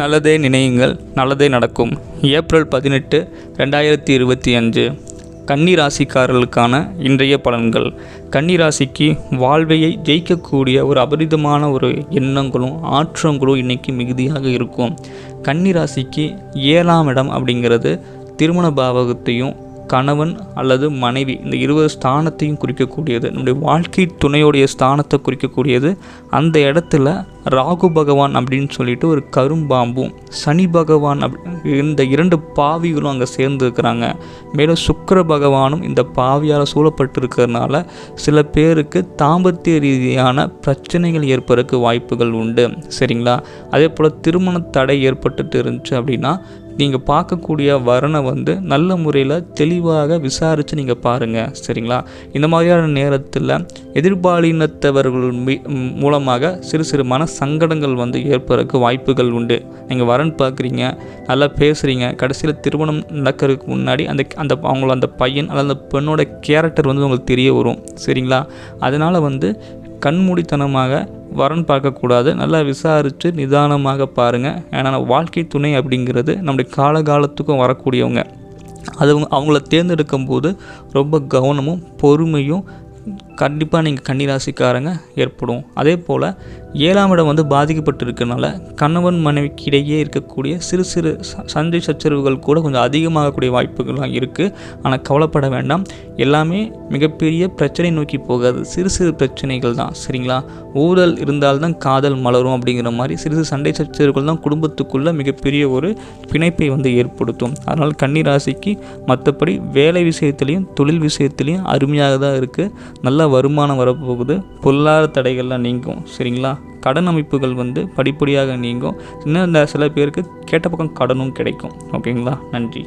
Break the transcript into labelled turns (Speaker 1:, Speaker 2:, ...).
Speaker 1: நல்லதே நினையுங்கள் நல்லதே நடக்கும். ஏப்ரல் பதினெட்டு ரெண்டாயிரத்தி இருபத்தி அஞ்சு. கன்னி ராசிக்காரர்களுக்கான இன்றைய பலன்கள். கன்னி ராசிக்கு வாழ்வையை ஜெயிக்கக்கூடிய ஒரு அபரிதமான ஒரு எண்ணங்களும் ஆற்றங்களும் இன்னைக்கு மிகுதியாக இருக்கும். கன்னி ராசிக்கு ஏழாம் இடம் அப்படிங்கிறது திருமண பாவகத்தையும் கணவன் அல்லது மனைவி இந்த இருபது ஸ்தானத்தையும் குறிக்கக்கூடியது. நம்முடைய வாழ்க்கை துணையுடைய ஸ்தானத்தை குறிக்கக்கூடியது. அந்த இடத்துல ராகு பகவான் அப்படின்னு சொல்லிட்டு ஒரு கரும்பாம்பும் சனி பகவான் அப் இந்த இரண்டு பாவிகளும் அங்கே சேர்ந்துருக்கிறாங்க. மேலும் சுக்கர பகவானும் இந்த பாவியால் சூழப்பட்டிருக்கிறதுனால சில பேருக்கு தாம்பத்திய ரீதியான பிரச்சனைகள் ஏற்படுறதுக்கு வாய்ப்புகள் உண்டு. சரிங்களா? அதே போல் திருமண தடை ஏற்பட்டுட்டு இருந்துச்சு அப்படின்னா நீங்கள் பார்க்கக்கூடிய வரனை வந்து நல்ல முறையில் தெளிவாக விசாரித்து நீங்கள் பாருங்கள் சரிங்களா? இந்த மாதிரியான நேரத்தில் எதிர்பாலினத்தவர்கள் மீ- மூலமாக சிறு சிறு மன சங்கடங்கள் வந்து ஏற்படுறதுக்கு வாய்ப்புகள் உண்டு. நீங்கள் வரன் பார்க்குறீங்க நல்லா பேசுகிறீங்க கடைசியில் திருமணம் நடக்கிறதுக்கு முன்னாடி அந்த அந்த அவங்கள அந்த பையன் அல்லது அந்த பெண்ணோட கேரக்டர் வந்து உங்களுக்கு தெரிய வரும். சரிங்களா? அதனால் வந்து கண்மூடித்தனமாக வரன் பார்க்கக்கூடாது. நல்லா விசாரித்து நிதானமாக பாருங்கள் ஏன்னா வாழ்க்கை துணை அப்படிங்கிறது நம்முடைய காலகாலத்துக்கும் வரக்கூடியவங்க. அது அவங்கள தேர்ந்தெடுக்கும் போது ரொம்ப கவனமும் பொறுமையும் கண்டிப்பாக நீங்கள் கன்னிராசிக்காரங்க ஏற்படும். அதே போல் ஏழாம் இடம் வந்து பாதிக்கப்பட்டிருக்கனால கணவன் மனைவிக்கு இடையே இருக்கக்கூடிய சிறு சிறு ச- சண்டை சச்சரவுகள் கூட கொஞ்சம் அதிகமாகக்கூடிய வாய்ப்புகள்லாம் இருக்குது ஆனால் கவலைப்பட வேண்டாம். எல்லாமே மிகப்பெரிய பிரச்சனை நோக்கி போகாது. சிறு சிறு பிரச்சனைகள் தான் சரிங்களா? ஊழல் இருந்தால்தான் காதல் மலரும் அப்படிங்கிற மாதிரி சிறு சிறு சண்டை சச்சரவுகள் தான் குடும்பத்துக்குள்ளே மிகப்பெரிய ஒரு பிணைப்பை வந்து ஏற்படுத்தும். அதனால் கன்னிராசிக்கு மற்றபடி வேலை விஷயத்துலையும் தொழில் விஷயத்துலையும் அருமையாக தான் இருக்குது நல்ல வருமானம் வரப்போகுது. பொருளாதார தடைகள்லாம் நீங்கும் சரிங்களா? கடன் அமைப்புகள் வந்து படிப்படியாக நீங்கும். இன்னும் இந்த சில பேருக்கு கேட்ட பக்கம் கடனும் கிடைக்கும். ஓகேங்களா? நன்றி.